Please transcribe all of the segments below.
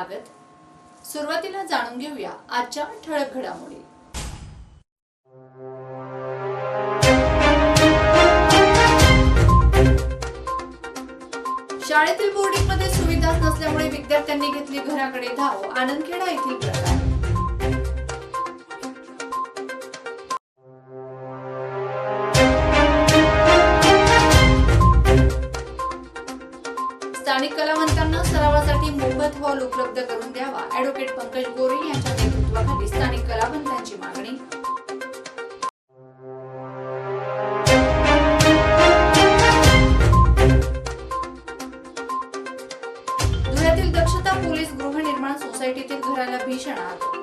स्वागत. सुरुवातीला जाणून घेऊया आजच्या ठळक घडामोडी. शाळेतील बोर्डिंगमध्ये सुविधाच नसल्यामुळे विद्यार्थ्यांनी घेतली घराकडे धाव. आनंदखेडा येथील प्रकार. स्थानिक कलावंतांना सरावासाठी मोफत हॉल उपलब्ध करून द्यावा. ऍडव्होकेट पंकज गोरे यांच्या नेतृत्वाखाली स्थानिक कलावंतांची मागणी. धुळ्यातील दक्षता पोलीस गृहनिर्माण सोसायटीतील घराला भीषण आग.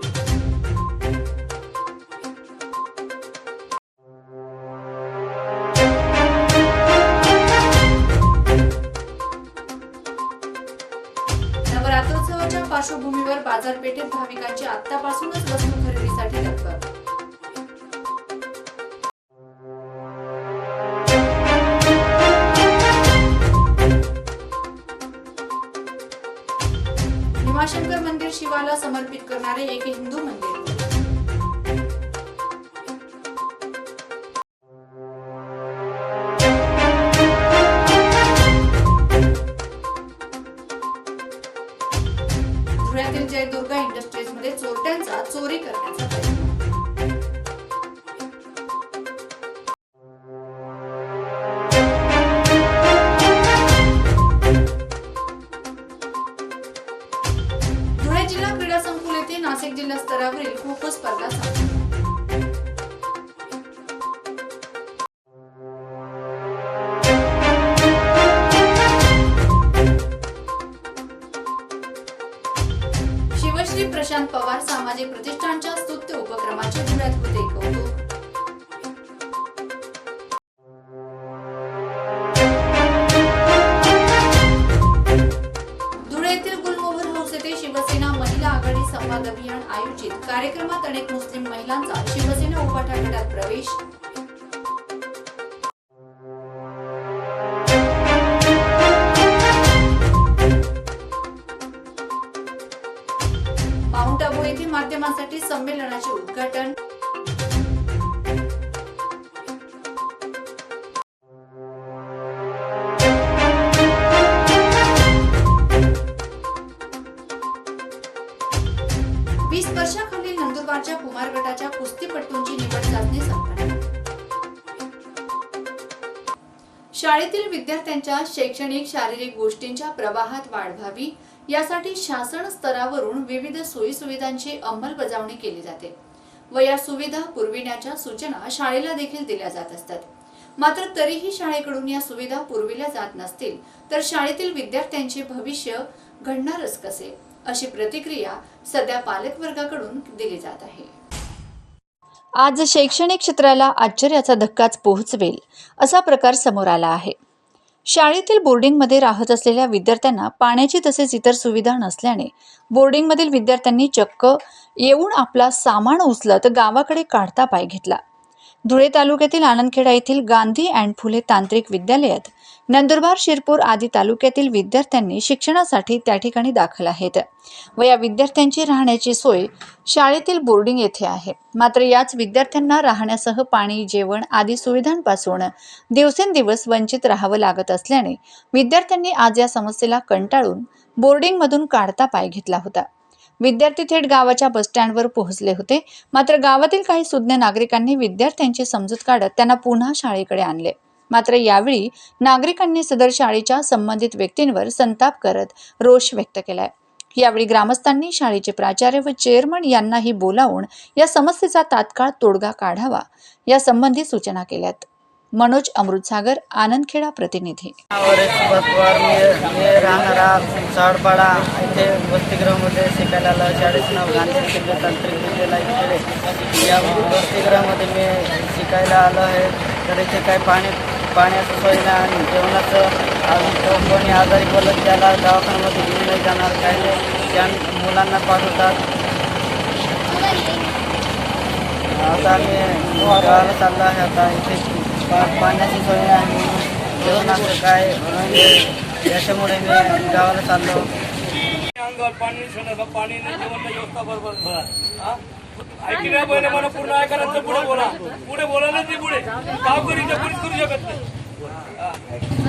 बाजारपेठेत भाविकांची आतापासूनच वस्तू खरेदीसाठी लगबग भीमाशंकर मंदिर शिवाला समर्पित करणारे एक हिंदू माउंट आबू येथे माध्यमांसाठी संमेलनाचे उद्घाटन. वीस वर्षाखालील नंदुरबारच्या कुमार गटाच्या कुस्तीपटूंची निवड चाचणी संपन्न. शाळेतील विद्यार्थ्यांच्या शैक्षणिक शारीरिक गोष्टींच्या प्रवाहात वाढ व्हावी. यासाठी शासन स्तरावरून विविध सोयीसुविधांची अंमलबजावणी केली जाते व या सुविधा पुरविण्याच्या सूचना शाळेला देखील दिल्या जात असतात. मात्र तरीही शाळेकडून या सुविधा पुरविल्या जात नसतील तर शाळेतील विद्यार्थ्यांचे भविष्य घडणारच कसे अशी प्रतिक्रिया सध्या पालकवर्गाकडून दिली जात आहे. आज शैक्षणिक क्षेत्राला आश्चर्याचा धक्काच पोहोचवेल असा प्रकार समोर आला आहे. शाळेतील बोर्डिंगमध्ये राहत असलेल्या विद्यार्थ्यांना पाण्याची तसेच इतर सुविधा नसल्याने बोर्डिंगमधील विद्यार्थ्यांनी चक्क येऊन आपला सामान उचलत गावाकडे काढता पाय घेतला. धुळे तालुक्यातील आनंदखेडा येथील गांधी अँड फुले तांत्रिक विद्यालयात नंदुरबार शिरपूर आदी तालुक्यातील विद्यार्थ्यांनी शिक्षणासाठी त्या ठिकाणी दाखल आहेत व या विद्यार्थ्यांची राहण्याची सोय शाळेतील बोर्डिंग येथे आहे. मात्र याच विद्यार्थ्यांना राहण्यासह पाणी जेवण आदी सुविधांपासून दिवसेंदिवस वंचित राहावं लागत असल्याने विद्यार्थ्यांनी आज या समस्येला कंटाळून बोर्डिंगमधून काढता पाय घेतला होता. विद्यार्थी थेट गावाच्या बसस्टँडवर पोहोचले होते. मात्र गावातील काही सुज्ञ नागरिकांनी विद्यार्थ्यांची समजूत काढत त्यांना पुन्हा शाळेकडे आणले. मात्र यावेळी नागरिकांनी सदर शाळेच्या संबंधित व्यक्तींवर संताप करत रोष व्यक्त केलाय. यावेळी ग्रामस्थांनी शाळेचे प्राचार्य व चेअरमन यांनाही बोलावून या समस्येचा तात्काळ तोडगा काढावा या संबंधी सूचना केल्यात. मनोज अमृतसागर आनंदखेडा प्रतिनिधी. वरेश म्हणजे साडपाडा इथे वसतिगृहामध्ये शिकायला आलं शाळेचं नाव गांधी तांत्रिक विद्यालय इकडे. या वसतिगृहामध्ये मी शिकायला आलो आहे. तर इथे काही पाणी पाण्याचं सोय नाही आणि जेवणाचं. अजून कोणी आजारी पडलं त्याला दवाखान्यामध्ये घेऊन नाही जाणार काही नाही. त्या मुलांना पाठवतात. आता आम्ही गावाला चाललो आहे आता इथे पा पाण्याची सोय आणि जेवणाचं काय म्हणजे याच्यामुळे मी गावाला चाललो. अंगावर पाणी पाणी नाही जेवण व्यवस्था बरोबर. हा? पहिले मला पूर्ण ऐकायला तर पुढे बोला. पुढे बोलायला ते पुढे. गावकरी पुढे करू शकत नाही.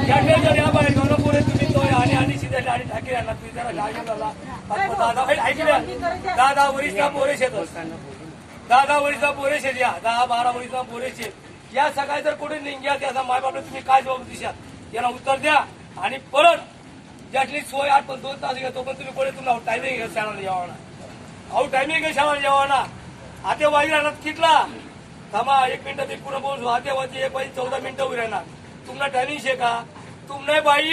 या बाहेर पुढे तुम्ही. तो आणि आणि सीधा आणि ठाकरे यांना. तुम्ही जरा गाडी झाला दादा ऐकल्या दहा दहा वरीस दहा पोरेश येत दहा दहा दहा पोरेश येत या. दहा बारा वरिष्ठा दहा पोरेश येत या सकाळी जर कोणी निघ्या त्याचा मायबापला तुम्ही काय जबाब दिशात? याला उत्तर द्या. आणि परत ज्यातली सोय आठ पण दोन तास घेतो पण तुम्ही कोणी तुम्हाला टायमिंग घ्या शाळेला जेवाना अहो टायमिंग घ्या शाळेला जेवाना ना आते वाजी राहणार कितला थांबा एक मिनिट मी पुढे बोलतो आते वाजी एक बाई चौदा मिनिटं उभी राहणार. तुम्हाला टायमिंग शे का? तुमने बाई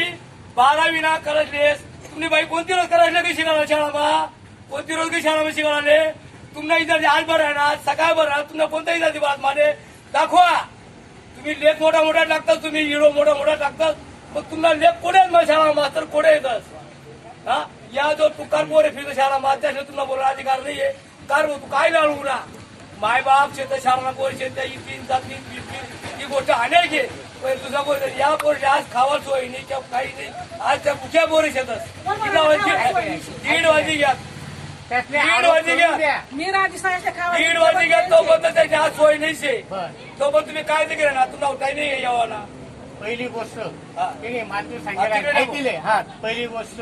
बारावी ना करजलेस तुम्ही बाई कोणती रोज करायला की शिकायला शाळा कोणती रोज की शाळा शिकायला तुमना इथं आज बरं राहणार सकाळ बरं राहणार. तुम्हाला कोणताही जाती बात माने? दाखवा. तुम्ही लेख मोठा मोठा टाकतात तुम्ही हिरो मोठा मोठा टाकतात मग तुम्हाला लेख कोडे आहेत मग शाळा मास्तर कोडे येतात हा? या जो तुकार पोरे फिरतो शाळा मास्तर तुम्हाला बोलायला अधिकार नाहीये. कार तू काय लावू ना माय बाप शेत शाळा पोर शेत तीन जात तीन तीन तीन ही गोष्ट अनेक आहे पण तुझा गोष्ट या पोरची आज खावा सोय नाही किंवा काही नाही. आज त्या कुठल्या पोरे शेतात? किती वाजती दीड वाजती घ्या. दीड वाजती घ्या. मी राजस्थानच्या खावा दीड वाजती घ्या तोपर्यंत त्याची आज सोय नाही शे तोपर्यंत तुम्ही काय ते ना तुम्हाला काही नाही यावा ना पहिली गोष्ट तिकडे सांगितलं हा पहिली गोष्ट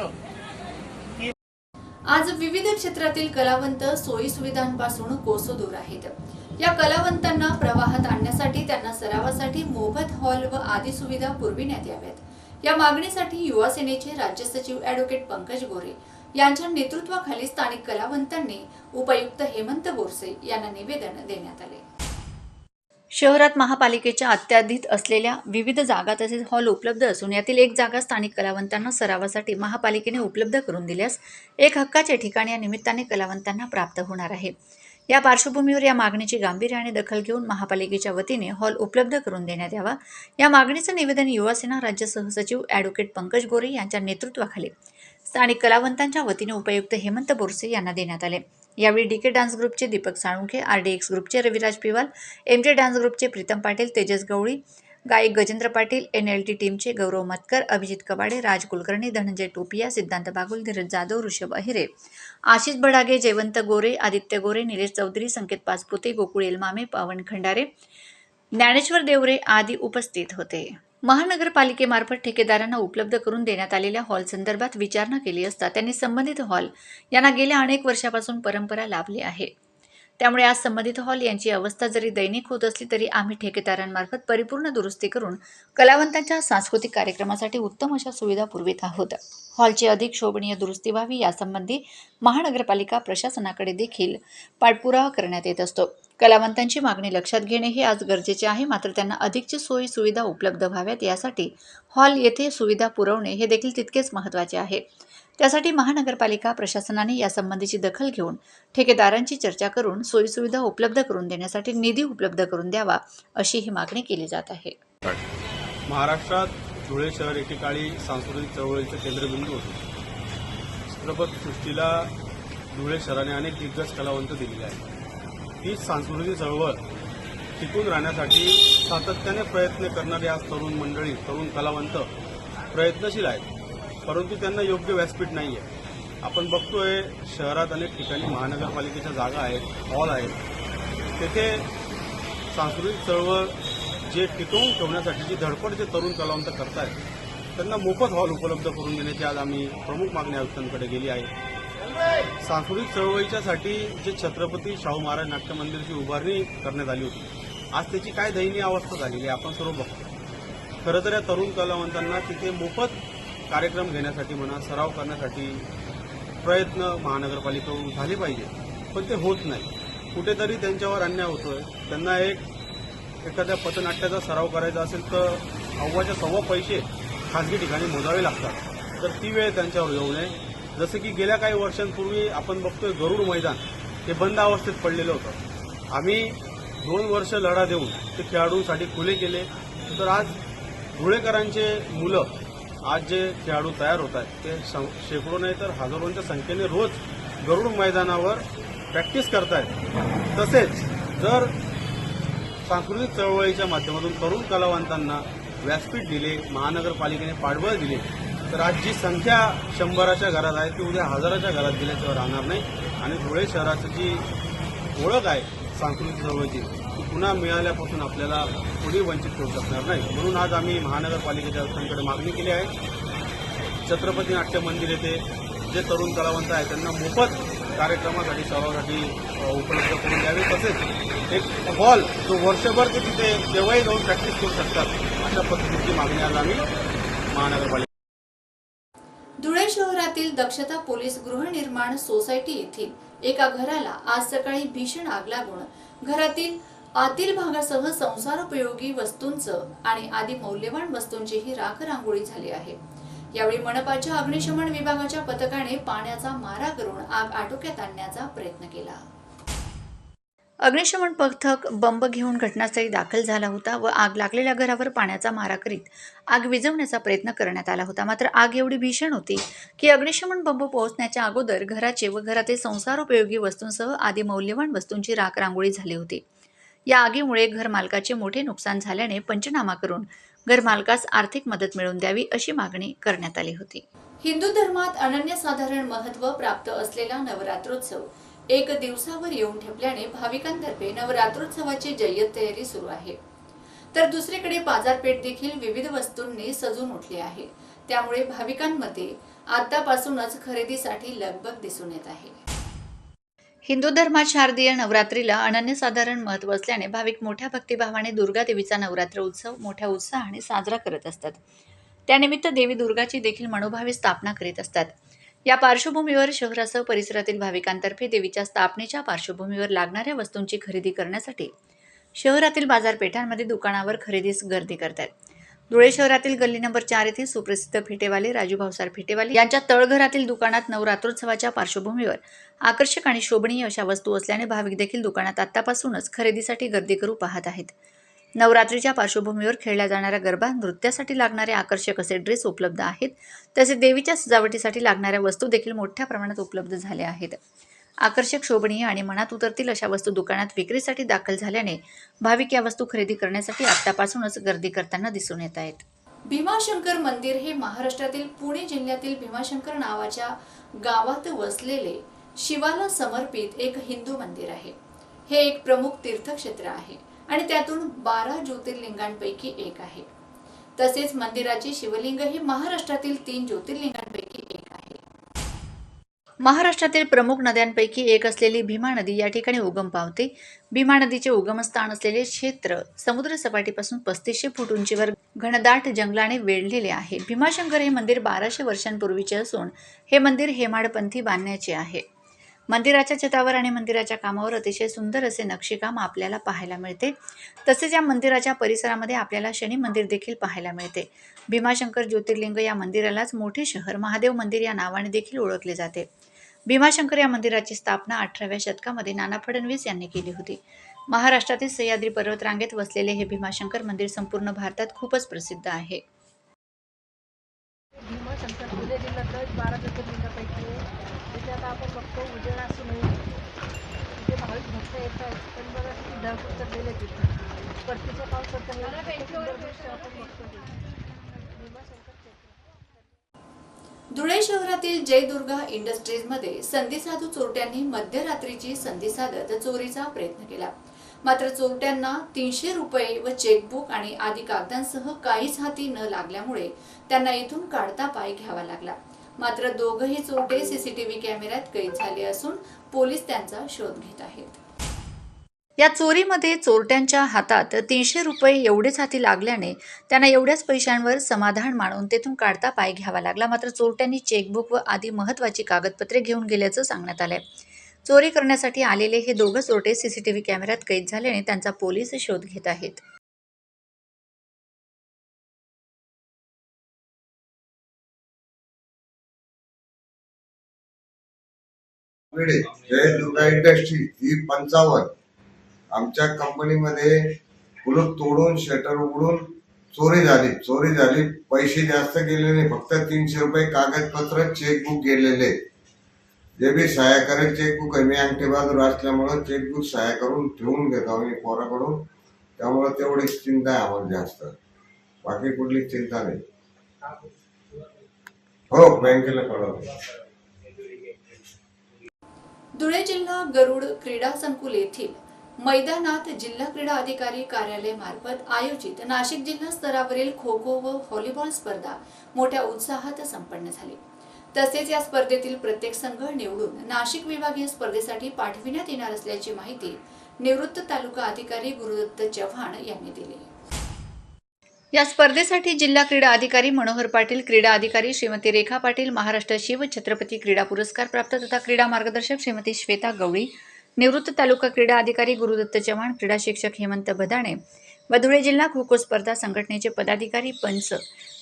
आज विविध क्षेत्रातील कलावंत सोयी सुविधांपासून कोसो आहेत. या कलावंतांना प्रवाहात आणण्यासाठी त्यांना सरावासाठी मोफत हॉल व आदी सुविधा पुरविण्यात याव्यात. या मागणीसाठी युवा सेनेचे राज्य सचिव अॅडव्होकेट पंकज गोरे यांच्या नेतृत्वाखाली स्थानिक कलावंतांनी उपायुक्त हेमंत गोरसे यांना निवेदन देण्यात आले. शहरात महापालिकेच्या अत्याधित असलेल्या विविध जागा तसेच हॉल उपलब्ध असून यातील एक जागा स्थानिक कलावंतांना सरावासाठी महापालिकेने उपलब्ध करून दिल्यास एक हक्काचे ठिकाण या निमित्ताने कलावंतांना प्राप्त होणार आहे. या पार्श्वभूमीवर या मागणीची गांभीर्याने दखल घेऊन महापालिकेच्या वतीने हॉल उपलब्ध करून देण्यात यावा. या मागणीचं निवेदन युवासेना राज्य सहसचिव ॲडव्होकेट पंकज गोरे यांच्या नेतृत्वाखाली स्थानिक कलावंतांच्या वतीने उपयुक्त हेमंत बोरसे यांना देण्यात आले. यावेळी डी के डान्स ग्रुपचे दीपक साळुंखे एक्स ग्रुपचे Raviraj Piwal M J dance ग्रुपचे प्रीतम पाटील तेजस गवळी गायक Gajendra Patil N L T टीमचे गौरव मतकर अभिजित कबाडे राज कुलकर्णी धनंजय टोपिया सिद्धांत बागुल धीरज जाधव ऋषभ अहिरे आशिष बडागे जयवंत गोरे आदित्य गोरे निलेश चौधरी संकेत पाचपुते गोकुळ एलमामे पावन खंडारे ज्ञानेश्वर देवरे आदी उपस्थित होते. महानगरपालिकेमार्फत ठेकेदारांना उपलब्ध करून देण्यात आलेल्या हॉल संदर्भात विचारणा केली असता त्यांनी संबंधित हॉल यांना गेल्या अनेक वर्षापासून परंपरा लाभली आहे. त्यामुळे आज संबंधित हॉल यांची अवस्था जरी दैनिक होत असली तरी आम्ही ठेकेदारांमार्फत परिपूर्ण दुरुस्ती करून कलावंतांच्या सांस्कृतिक कार्यक्रमासाठी उत्तम अशा सुविधा पुरवित आहोत. हॉलची अधिक शोभनीय दुरुस्ती व्हावी यासंबंधी महानगरपालिका प्रशासनाकडे देखील पाठपुरावा करण्यात येत असतो. कलावंतांची मागणी लक्षात घेणे हे आज गरजेचे आहे मात्र त्यांना अधिकची सोयी सुविधा उपलब्ध व्हाव्यात यासाठी हॉल येथे सुविधा पुरवणे हे देखील तितकेच महत्त्वाचे आहे. त्यासाठी महानगरपालिका प्रशासनाने यासंबंधीची दखल घेऊन ठेकेदारांची चर्चा करून सोयीसुविधा उपलब्ध करून देण्यासाठी निधी उपलब्ध करून द्यावा अशी ही मागणी केली जात आहे. महाराष्ट्रात धुळे शहर एकेकाळी सांस्कृतिक चळवळीचं केंद्रबिंदू होते. चित्रपट सृष्टीला धुळे शहराने अनेक दिग्गज कलावंत दिलेले आहेत. ही सांस्कृतिक चळवळ टिकून राहण्यासाठी सातत्याने प्रयत्न करणारी आज तरुण मंडळी तरुण कलावंत प्रयत्नशील आहेत. परंतु त्यांना योग्य व्यासपीठ नाही आहे आपण बघतोय शहरात अनेक ठिकाणी महानगरपालिकेच्या जागा आहेत हॉल आहेत. तेथे सांस्कृतिक चळवळ जे टिकवून ठेवण्यासाठी जी धडपड जे तरुण कलावंत करतायत त्यांना मोफत हॉल उपलब्ध करून देण्याची आज आम्ही प्रमुख मागणी आयुक्तांकडे गेली आहे. सांस्कृतिक चळवळीच्यासाठी जे छत्रपती शाहू महाराज नाट्य मंदिरची उभारणी करण्यात आली होती आज त्याची काय दयनीय अवस्था झालेली आहे आपण सर्व बघतो खरं तर या तरुण कलावंतांना तिथे मोफत कार्यक्रम घेण्यासाठी म्हणा सराव करण्यासाठी प्रयत्न महानगरपालिकेकडून झाले पाहिजे. पण ते होत नाही. कुठेतरी त्यांच्यावर अन्याय होतोय. त्यांना एक एखाद्या पथनाट्याचा सराव करायचा असेल तर अव्वाच्या सव्वा पैसे खाजगी ठिकाणी मोजावे लागतात. तर ती वेळ त्यांच्यावर येऊ नये. जसं की गेल्या काही वर्षांपूर्वी आपण बघतोय गरुड मैदान हे बंद अवस्थेत पडलेलं होतं. आम्ही दोन वर्ष लढा देऊन ते खेळाडूंसाठी खुले केले. तर आज धुळेकरांचे मुलं आज जे खेळाडू तयार होत आहेत ते शेकडो नाही तर हजारोंच्या संख्येने रोज गरुड मैदानावर प्रॅक्टिस करतायत. तसेच जर सांस्कृतिक चळवळीच्या माध्यमातून तरुण कलावंतांना व्यासपीठ दिले महानगरपालिकेने पाठबळ दिले तर आज जी संख्या शंभराच्या घरात आहे ती उद्या हजाराच्या घरात दिल्याशिवाय राहणार नाही. आणि धुळे शहराची जी ओळख आहे सांस्कृतिक चळवळीची पुन्हा मिळाल्यापासून आपल्याला पुढे वंचित करू शकणार नाही. म्हणून आज आम्ही महानगरपालिकेच्या आयुक्तांकडे मागणी केली आहे. छत्रपती नाट्य मंदिर येथे जे तरुण कलावंत आहेत त्यांना मोफत कार्यक्रमासाठी सहभागासाठी उपलब्ध करून द्यावे. तसेच एक हॉल जो वर्षभर ते तिथे केव्हाही जाऊन प्रॅक्टिस करू शकतात अशा पद्धतीची मागणी आज आम्ही महानगरपालिका धुळे शहरातील दक्षता पोलीस गृहनिर्माण सोसायटी येथील एका घराला आज सकाळी भीषण आग लागून घरातील आतील भागासह संसारोपयोगी वस्तूंचं आणि आदी मौल्यवान वस्तूंचीही राख रांगोळी झाली आहे. यावेळी मनपाच्या अग्निशमन विभागाच्या पथकाने पाण्याचा मारा करून आग आटोक्यात आणण्याचा प्रयत्न केला. अग्निशमन पथक बंब घेऊन घटनास्थळी दाखल झाला होता व आग लागलेल्या घरावर पाण्याचा मारा करीत आग विझवण्याचा प्रयत्न करण्यात आला होता. मात्र आग एवढी भीषण होती की अग्निशमन बंब पोहोचण्याच्या अगोदर घराचे व घरातील संसारोपयोगी वस्तूंसह आदी मौल्यवान वस्तूंची राख रांगोळी झाली होती. या आगीमुळे घरमालकाचे मोठे नुकसान झाल्याने पंचनामा करून घरमालकास आर्थिक मदत मिळवून द्यावी अशी मागणी करण्यात आली होती. हिंदू धर्मात अनन्यसाधारण महत्त्व प्राप्त असलेला नवरात्रोत्सव एक दिवसावर येऊन ठेपल्याने भाविकांतर्फे नवरात्रोत्सवाची जय्यत तयारी सुरू आहे. तर दुसरीकडे बाजारपेठ देखील विविध वस्तूंनी सजून उठली आहे. त्यामुळे भाविकांमध्ये आतापासूनच खरेदीसाठी लगबग दिसून येत आहे. हिंदू धर्मात शारदीय नवरात्रीला अनन्यसाधारण महत्त्व असल्याने भाविक मोठ्या भक्तिभावाने दुर्गा देवीचा नवरात्र उत्सव मोठ्या उत्साहाने साजरा करत असतात. त्यानिमित्त देवी दुर्गाची देखील मनोभावी स्थापना करीत असतात. या पार्श्वभूमीवर शहरासह परिसरातील भाविकांतर्फे देवीच्या स्थापनेच्या पार्श्वभूमीवर लागणाऱ्या वस्तूंची खरेदी करण्यासाठी शहरातील बाजारपेठांमध्ये दुकानावर खरेदीस गर्दी करतात. धुळे शहरातील गल्ली नंबर चार येथे सुप्रसिद्ध फेटेवाले राजू भावसार फेटेवाले यांच्या तळघरातील दुकानात नवरात्रोत्सवाच्या पार्श्वभूमीवर आकर्षक आणि शोभनीय अशा वस्तू असल्याने भाविक देखील दुकानात आतापासूनच खरेदीसाठी गर्दी करू पाहत आहेत. नवरात्रीच्या पार्श्वभूमीवर खेळल्या जाणाऱ्या गरबा नृत्यासाठी लागणारे आकर्षक असे ड्रेस उपलब्ध आहेत. तसेच देवीच्या सजावटीसाठी लागणाऱ्या वस्तू देखील मोठ्या प्रमाणात उपलब्ध झाल्या आहेत. आकर्षक शोभनीय आणि मनात उतरतील अशा वस्तू दुकानात विक्रीसाठी दाखल झाल्याने भाविक या वस्तू खरेदी करण्यासाठी आतापासूनच गर्दी करताना दिसून येत आहेत. भीमाशंकर मंदिर हे महाराष्ट्रातील पुणे जिल्ह्यातील भीमाशंकर नावाच्या गावात वसलेले शिवाला समर्पित एक हिंदू मंदिर आहे. हे एक प्रमुख तीर्थक्षेत्र आहे आणि त्यातून बारा ज्योतिर्लिंगांपैकी एक आहे. तसेच मंदिराचे शिवलिंग हे महाराष्ट्रातील तीन ज्योतिर्लिंगांपैकी एक आहे. महाराष्ट्रातील प्रमुख नद्यांपैकी एक असलेली भीमा नदी या ठिकाणी उगम पावते. भीमा नदीचे उगमस्थान असलेले क्षेत्र समुद्र सपाटीपासून पस्तीसशे फूट उंचीवर घनदाट जंगलाने वेढलेले आहे. भीमाशंकर हे मंदिर बाराशे वर्षांपूर्वीचे असून हे मंदिर हेमाडपंथी बांधण्याचे आहे. मंदिराच्या छतावर आणि मंदिराच्या कामावर अतिशय सुंदर असे नक्षीकाम आपल्याला पाहायला मिळते. तसेच या मंदिराच्या परिसरामध्ये आपल्याला शनी मंदिर देखील पाहायला मिळते. भीमाशंकर ज्योतिर्लिंग या मंदिरालाच मोठे शहर महादेव मंदिर या नावाने देखील ओळखले जाते. भीमाशंकर या मंदिराची स्थापना अठराव्या शतकामध्ये नाना फडणवीस यांनी केली होती. महाराष्ट्रातील सह्याद्री पर्वतरांगेत वसलेले हे भीमाशंकर मंदिर संपूर्ण भारतात खूपच प्रसिद्ध आहे. भीमाशंकर धुळे जिल्ह्यातलं बारा ज्योतिर्लिंगापैकी आहे आपण बघतो उजेड असूनही तिथे भाविक भक्त येत आहेत. पण बघा किती ढग उतरलेले तिथे आपण बघतो तिथे. भीमाशंकर क्षेत्र धुळे शहरातील जय दुर्गा इंडस्ट्रीजमध्ये संधी साधू चोरट्यांनी मध्यरात्रीची संधी साधत चोरीचा प्रयत्न केला. मात्र चोरट्यांना तीनशे रुपये व चेकबुक आणि आदी कागदांसह काहीच हाती न लागल्यामुळे त्यांना इथून काढता पाय घ्यावा लागला. मात्र दोघही चोरटे सीसीटीव्ही कॅमेऱ्यात कैद झाले असून पोलीस त्यांचा शोध घेत आहेत. या चोरीमध्ये चोरट्यांच्या हातात तीनशे रुपये एवढेच हाती लागल्याने त्यांना एवढ्याच पैशांवर समाधान मानून तेथून काढता पाय घ्यावा लागला. मात्र चोरट्यांनी चेकबुक व आदी महत्त्वाची कागदपत्रे घेऊन गेल्याचं सांगण्यात आलंय. चोरी करण्यासाठी आलेले हे दोघं चोरटे सीसीटीव्ही कॅमेऱ्यात कैद झाल्याने त्यांचा पोलीस शोध घेत आहेत. इंडस्ट्री ही पंचावन्न. आमच्या कंपनीमध्ये कुलूप तोडून शटर उघडून चोरी झाली. चोरी झाली. पैसे जास्त गेले नाही. फक्त तीनशे रुपये कागदपत्र चेकबुक गेलेले. जे बी सहाय्य करेल चेकबुक मी अंगठे बाजूला असल्यामुळं चेकबुक सहाय्या करून ठेवून घेतो आम्ही पोराकडून. त्यामुळं तेवढीच चिंता आहे आम्हाला जास्त. बाकी कुठली चिंता नाही. हो बँकेला कळव धुळे जिल्हा गरुड क्रीडा संकुल येथील मैदानात जिल्हा क्रीडा अधिकारी कार्यालय मार्फत आयोजित नाशिक जिल्हा स्तरावरील खो खो व व्हॉलीबॉल स्पर्धा मोठ्या उत्साहात संपन्न झाली. तसेच या स्पर्धेतील प्रत्येक संघ निवडून नाशिक विभागीय स्पर्धेसाठी पाठविण्यात येणार असल्याची माहिती निवृत्त तालुका अधिकारी गुरुदत्त चव्हाण यांनी दिली. या स्पर्धेसाठी जिल्हा क्रीडा अधिकारी मनोहर पाटील क्रीडा अधिकारी श्रीमती रेखा पाटील महाराष्ट्र शिव छत्रपती क्रीडा पुरस्कार प्राप्त तथा क्रीडा मार्गदर्शक श्रीमती श्वेता गवळी निवृत्त तालुका क्रीडा अधिकारी गुरुदत्त चव्हाण क्रीडा शिक्षक हेमंत बदाणे व धुळे जिल्हा खो खो स्पर्धा संघटनेचे पदाधिकारी पंच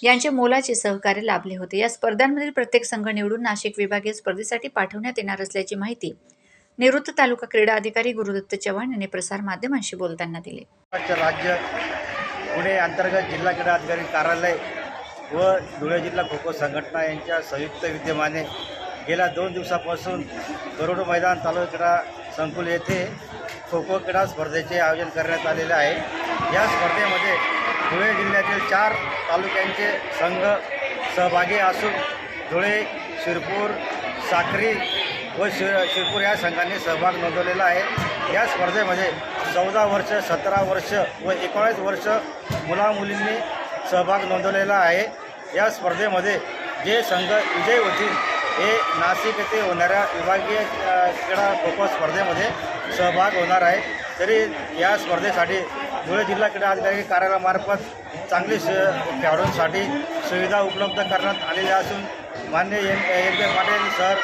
यांचे मोलाचे सहकार्य लाभले होते. या स्पर्धांमधील प्रत्येक संघ निवडून नाशिक विभागीय स्पर्धेसाठी पाठवण्यात येणार असल्याची माहिती निवृत्त तालुका क्रीडा अधिकारी गुरुदत्त चव्हाण यांनी प्रसार माध्यमांशी बोलताना दिली. राज्य पुणे अंतर्गत जिल्हा क्रीडा अधिकारी कार्यालय व धुळे जिल्हा खो खो संघटना यांच्या संयुक्त विद्यमाने गेल्या दोन दिवसापासून गरुड मैदान तालुका संकुल येथे खो खो क्रीडा स्पर्धेचे आयोजन करण्यात आलेले आहे. या स्पर्धेमध्ये धुळे जिल्ह्यातील चार तालुक्यांचे संघ सहभागी असून धुळे शिरपूर साखरी व शि शिरपूर या संघांनी सहभाग नोंदवलेला आहे. या स्पर्धेमध्ये चौदा वर्ष सतरा वर्ष व एकोणीस वर्ष मुलामुलींनी सहभाग नोंदवलेला आहे. या स्पर्धेमध्ये जे संघ विजयी होतील हे नाशिक येथे होणाऱ्या विभागीय क्रीडा खो खो स्पर्धेमध्ये सहभाग होणार आहे. तरी या स्पर्धेसाठी धुळे जिल्हा क्रीडा अधिकारी कार्यालयामार्फत चांगली स खेळाडूंसाठी सुविधा उपलब्ध करण्यात आलेल्या असून मान्य M M K Patil sir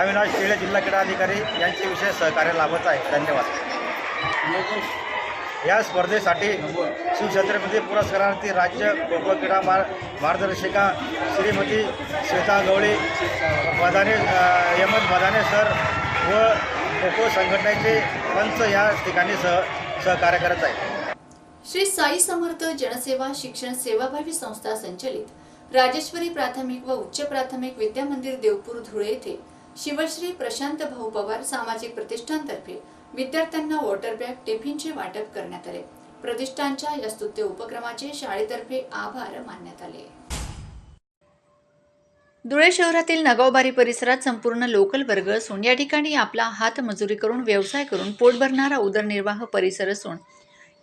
Avinash Shile जिल्हा क्रीडा अधिकारी यांचे विशेष सहकार्य लाभत आहे. धन्यवाद. या स्पर्धेसाठी शिवछत्रपती पुरस्कारार्थी राज्य खो खो क्रीडा मार मार्गदर्शिका श्रीमती श्वेता गवळी मदाने यमन मदाने सर व खो खो संघटनेचे पंच या ठिकाणी सह सहकार्य करत आहे श्री साई समर्थ जनसेवा शिक्षण सेवाभावी संस्था संचलित राजेश्वरी प्राथमिक व उच्च प्राथमिक विद्या मंदिर देवपूर धुळे येथे शिवश्री प्रशांत भाऊ पवार सामाजिक प्रतिष्ठानतर्फे विद्यार्थ्यांना वॉटर बॅग टिफिनचे वाटप करण्यात आले. प्रतिष्ठानच्या या स्तुत्य उपक्रमाचे शाळेतर्फे आभार मानण्यात आले. धुळे शहरातील नगावबारी परिसरात संपूर्ण लोकल वर्ग असून या ठिकाणी आपला हातमजुरी करून व्यवसाय करून पोट भरणारा उदरनिर्वाह परिसर असून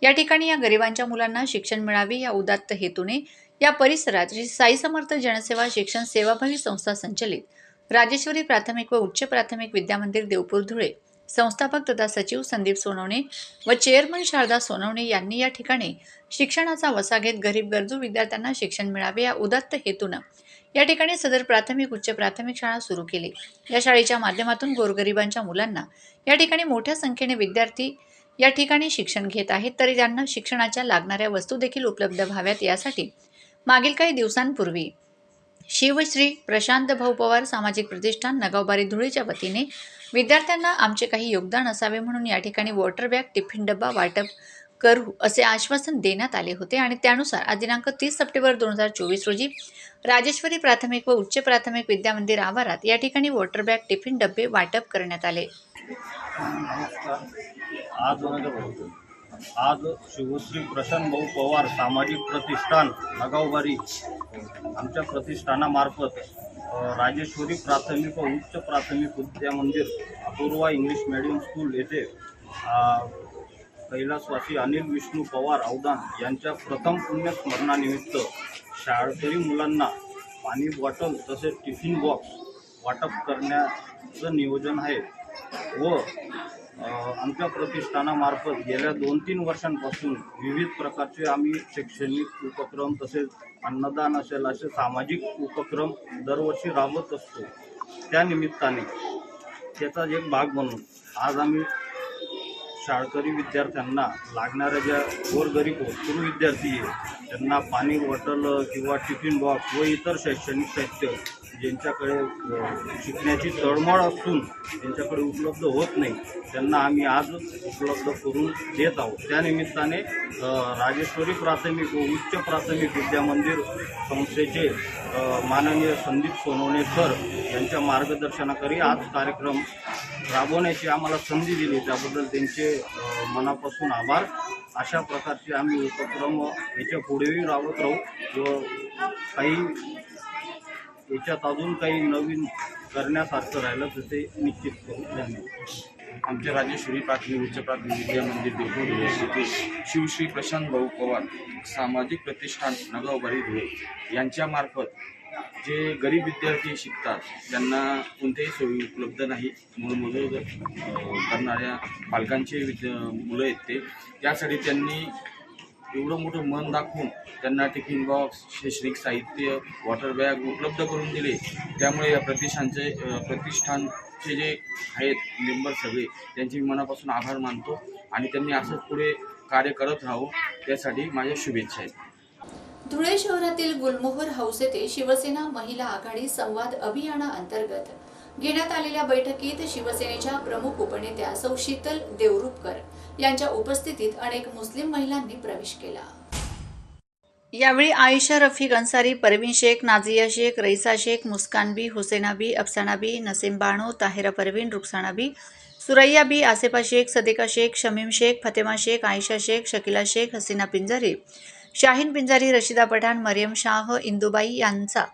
या ठिकाणी या गरिबांच्या मुलांना शिक्षण मिळावे या उदात्त हेतूने या परिसरात श्री साई समर्थ जनसेवा शिक्षण सेवाभावी संस्था संचलित. राजेश्वरी प्राथमिक व उच्च प्राथमिक विद्यामंदिर देवपूर धुळे. संस्थापक तथा सचिव संदीप सोनवणे व चेअरमन शारदा सोनवणे यांनी या ठिकाणी शिक्षणाचा वसा घेत गरीब गरजू विद्यार्थ्यांना शिक्षण मिळावे या उदात्त हेतूनं या ठिकाणी सदर प्राथमिक उच्च प्राथमिक शाळा सुरू केली. या शाळेच्या माध्यमातून गोरगरिबांच्या मुलांना या ठिकाणी मोठ्या संख्येने विद्यार्थी या ठिकाणी शिक्षण घेत आहेत तरी त्यांना शिक्षणाच्या लागणाऱ्या वस्तू देखील उपलब्ध व्हाव्यात यासाठी मागील काही दिवसांपूर्वी शिवश्री प्रशांत भाऊ पवार सामाजिक प्रतिष्ठान नगावबारी धुळेच्या वतीने विद्यार्थ्यांना आमचे काही योगदान असावे म्हणून या ठिकाणी वॉटर बॅग टिफिन डब्बा वाटप करू असे आश्वासन देण्यात आले होते आणि त्यानुसार आज दिनांक तीस सप्टेंबर दोन हजार चोवीस रोजी राजेश्वरी प्राथमिक व उच्च प्राथमिक विद्यामंदिर आवारात या ठिकाणी वॉटर बॅग टिफिन डब्बे वाटप करण्यात आले. आज शिवश्री प्रशांत भाऊ पवार सामाजिक प्रतिष्ठान नगावबारी आमच्या प्रतिष्ठानामार्फत राजेश्वरी प्राथमिक व उच्च प्राथमिक विद्यामंदिर अपूर्वा इंग्लिश मीडियम स्कूल येथे कैलासवासी अनिल विष्णू पवार अवदान यांच्या प्रथम पुण्यस्मरणानिमित्त शाळकरी मुलांना पाणी बॉटल तसेच टिफिन बॉक्स वाटप करण्याचं नियोजन आहे व आमच्या प्रतिष्ठानामार्फत गेल्या दोन तीन वर्षांपासून विविध प्रकारचे आम्ही शैक्षणिक उपक्रम तसेच अन्नदान असेल असे सामाजिक उपक्रम दरवर्षी राबवत असतो. त्या निमित्ताने त्याचा एक भाग म्हणून आज आम्ही शाळकरी विद्यार्थ्यांना लागणाऱ्या ज्या गोरगरीब होतकरू विद्यार्थी आहे त्यांना पाणी बॉटल किंवा टिफिन बॉक्स व इतर शैक्षणिक साहित्य ज्यांच्याकडे शिकण्याची तळमळ असून त्यांच्याकडे उपलब्ध होत नाही त्यांना आम्ही आज उपलब्ध करून देत आहोत. त्यानिमित्ताने राजेश्वरी प्राथमिक व उच्च प्राथमिक विद्यामंदिर संस्थेचे माननीय संदीप सोनवणे सर यांच्या मार्गदर्शनाखाली आज कार्यक्रम राबवण्याची आम्हाला संधी दिली. त्याबद्दल त्यांचे मनापासून आभार. अशा प्रकारचे आम्ही उपक्रम याच्या पुढेही राबवत राहू. व काही याच्यात अजून काही नवीन करण्यासारखं राहिलं तर ते निश्चित करू. धन्यवाद. आमचे राजेश्वरी प्राथमिक उच्च प्राथमिक विद्या मंदिर देवपूर धुळे येथे शिवश्री प्रशांत भाऊ पवार सामाजिक प्रतिष्ठान नगावबारी धुळे यांच्यामार्फत जे गरीब विद्यार्थी शिकतात त्यांना कोणत्याही सोयी उपलब्ध नाही म्हणून मुलं करणाऱ्या पालकांचे विद्या मुलं आहेत ते. त्यासाठी त्यांनी एवढं मोठं मन दाखवून त्यांना टिफिन बॉक्स शैक्षणिक साहित्य वॉटर बॅग उपलब्ध करून दिले. त्यामुळे या प्रतिष्ठानचे प्रतिष्ठानचे जे आहेत मेंबर सगळे त्यांचे मी मनापासून आभार मानतो आणि त्यांनी असंच पुढे कार्य करत राहावं त्यासाठी माझ्या शुभेच्छा आहेत. धुळे शहरातील गुलमोहर हाऊस येथे शिवसेना महिला आघाडी संवाद अभियानाअंतर्गत घेण्यात आलेल्या बैठकीत शिवसेनेच्या प्रमुख उपनेत्या सौ शीतल देवरूपकर यांच्या उपस्थितीत अनेक मुस्लिम महिलांनी प्रवेश केला. यावेळी आयशा रफिक अन्सारी परवीन शेख नाझिया शेख रईसा शेख मुस्कान बी हुसेना बी अफसाना बी नसीम बानो ताहिरा परवीन रुखसाना बी सुरैया बी आसेफा शेख सदिका शेख शमीम शेख फतेमा शेख आयशा शेख शकिला शेख हसीना पिंजारी शाहीन पिंजारी रशिदा पठाण मरियम शाह इंदुबाई यांचा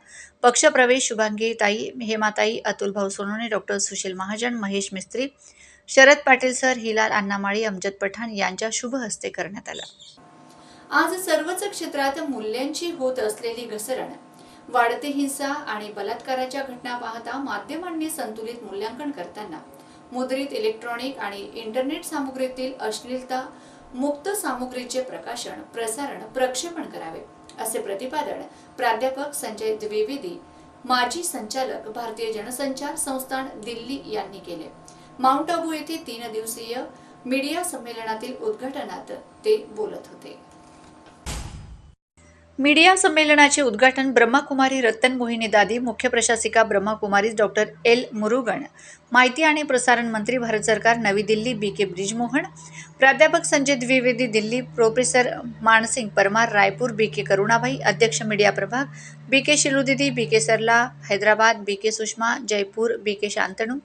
पक्षप्रवेश शुभांगी ताई हेमाताई अतुलभाऊ सोनवणे डॉक्टर सुशील महाजन महेश मिस्त्री शरद पाटील सर हिलाल अण्णामाळी अमजद पठाण यांच्या शुभ हस्ते करण्यात आला. आज सर्वच क्षेत्रात मूल्यांची होत असलेली घसरण वाढते हिंसा आणि बलात्काराच्या घटना पाहता माध्यमांनी संतुलित मूल्यांकन करताना मुद्रित इलेक्ट्रॉनिक आणि इंटरनेट सामुग्रीतील अश्लीलता मुक्त सामुग्रीचे प्रकाशन प्रसारण प्रक्षेपण करावे. असे प्रतिपादन प्राध्यापक संजय द्विवेदी माजी संचालक भारतीय जनसंचार संस्थान दिल्ली यांनी केले. माउंट आबू येथे तीन दिवसीय मीडिया संमेलनातील उद्घाटनात ते बोलत होते. मीडिया संमेलनाचे उद्घाटन ब्रह्माकुमारी रत्तन मोहिनी दादी मुख्य प्रशासिका ब्रह्माकुमारी डॉक्टर एल. मुरुगन माहिती आणि प्रसारण मंत्री भारत सरकार नवी दिल्ली बी. के. ब्रिजमोहन प्राध्यापक Sanjay Dwivedi Delhi professor Mansingh Parmar Raipur B. K. Karunabai अध्यक्ष मीडिया प्रभाग बी. के. शिलुदिदी बी. के. सरला हैदराबाद बी. के. सुषमा जयपूर बी. के. शांतणू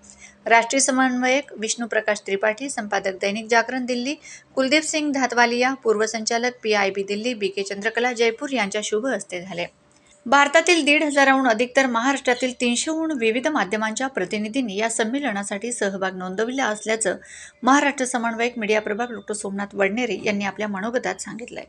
राष्ट्रीय समन्वयक विष्णू प्रकाश त्रिपाठी संपादक Dainik Jagran Delhi Kuldeep Singh Dhatwalia पूर्वसंचालक P I B Delhi B K Chandrakala Jaipur यांच्या शुभ हस्ते झाले. भारतातील दीड हजाराहून अधिक तर महाराष्ट्रातील तीनशेहून विविध माध्यमांच्या प्रतिनिधींनी या संमेलनासाठी सहभाग नोंदविला असल्याचं महाराष्ट्र समन्वयक मीडिया प्रभाग डॉक्टर सोमनाथ वडनेरे यांनी आपल्या मनोगतात सांगितलंय.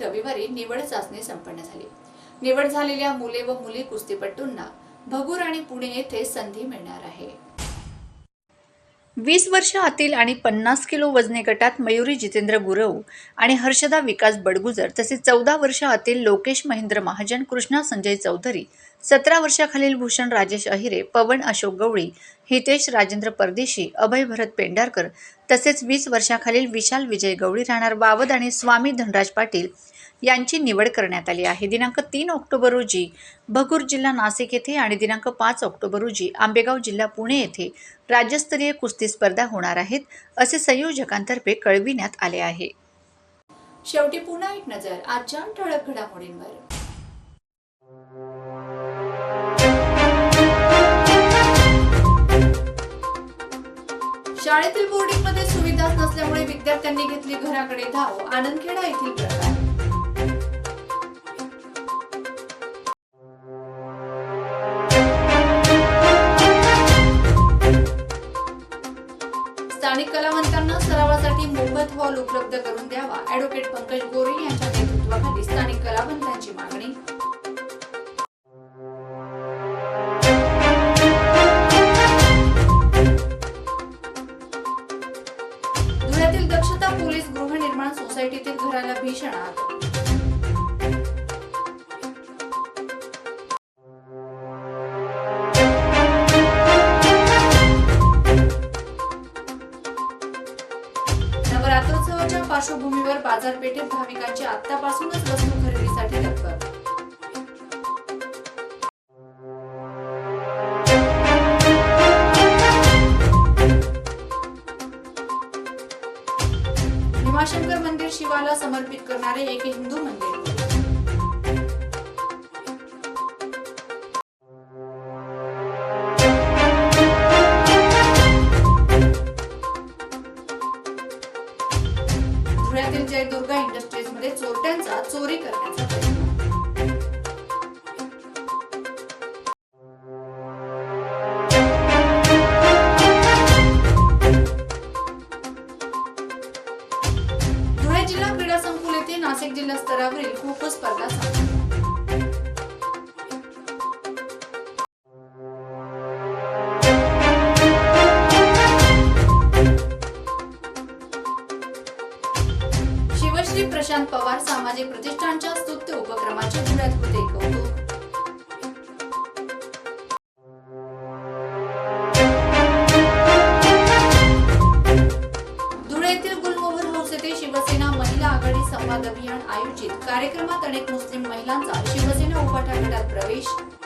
कुस्तीपटूंची रविवारी निवड चाचणी संपन्न झाली. निवड झालेल्या मुले व मुली कुस्तीपटूंना भगूर आणि पुणे येथे संधी मिळणार आहे. वीस वर्ष आतील आणि पन्नास किलो वजने गटात मयुरी जितेंद्र गुरव आणि हर्षदा विकास बडगुजर तसेच चौदा वर्ष आतील लोकेश महेंद्र महाजन कृष्णा संजय चौधरी सतरा वर्षाखालील भूषण राजेश अहिरे पवन अशोक गवळी हितेश राजेंद्र परदेशी अभय भरत पेंढारकर तसेच वीस वर्षाखालील विशाल विजय गवळी राहणार बावद आणि स्वामी धनराज पाटील यांची निवड करण्यात आली आहे. दिनांक तीन ऑक्टोबर रोजी भगूर जिल्हा नाशिक येथे आणि दिनांक पाच ऑक्टोबर रोजी आंबेगाव जिल्हा पुणे येथे राज्यस्तरीय कुस्ती स्पर्धा होणार आहेत असे संयोजकांतर्फे कळविण्यात आले आहे. शेवटी पुन्हा एक नजर आजच्या ठळक घडामोडींवर. शाळेतील बोर्डिंगमध्ये सुविधाच नसल्यामुळे विद्यार्थ्यांनी घेतली घराकडे धाव. आनंदखेडा येथील प्रकार. स्थानिक कलावंतांना सरावासाठी मोफत हॉल उपलब्ध करून द्यावा. ऍडव्होकेट पंकज गोरे यांच्या नेतृत्वाखाली स्थानिक कलावंतांची मागणी. सोसायटीतील भीषण आहात. चोरी करण्याचा. गटात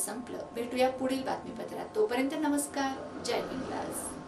संपलं. भेटूया पुढील बातमीपत्रात. तोपर्यंत नमस्कार. जय हिंद.